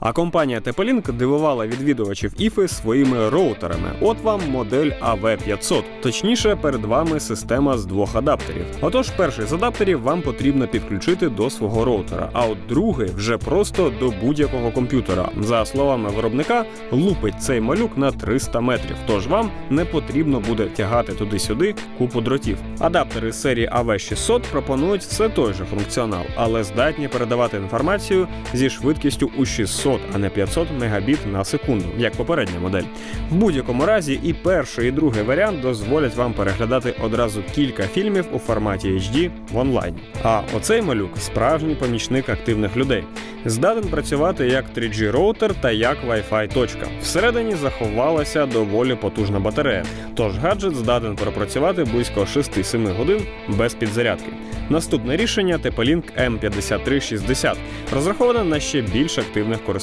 А компанія TP-Link дивувала відвідувачів іфи своїми роутерами. От вам модель AV500. Точніше, перед вами система з двох адаптерів. Отож, перший з адаптерів вам потрібно підключити до свого роутера, а от другий вже просто до будь-якого комп'ютера. За словами виробника, лупить цей малюк на 300 метрів. Тож вам не потрібно буде тягати туди-сюди купу дротів. Адаптери серії AV600 пропонують все той же функціонал, але здатні передавати інформацію зі швидкістю у 600, а не 500 мегабіт на секунду, як попередня модель. В будь-якому разі, і перший, і другий варіант дозволять вам переглядати одразу кілька фільмів у форматі HD в онлайні. А оцей малюк справжній помічник активних людей. Здатен працювати як 3G роутер та як Wi-Fi точка. Всередині заховалася доволі потужна батарея, тож гаджет здатен пропрацювати близько 6-7 годин без підзарядки. Наступне рішення TP-Link M5360 розраховане на ще більш активних користувачів.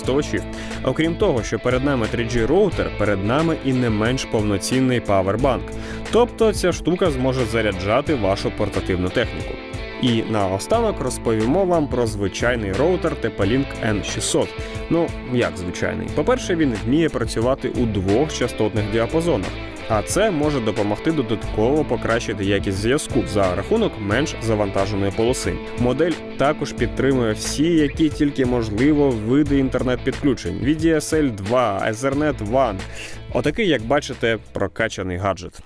Окрім того, що перед нами 3G роутер, перед нами і не менш повноцінний павербанк. Тобто ця штука зможе заряджати вашу портативну техніку. І наостанок розповімо вам про звичайний роутер TP-Link N600. Ну, як звичайний? По-перше, він вміє працювати у двох частотних діапазонах. А це може допомогти додатково покращити якість зв'язку за рахунок менш завантаженої полоси. Модель також підтримує всі, які тільки можливо види інтернет-підключень: VDSL 2, Ethernet One. Отакий, як бачите, прокачаний гаджет.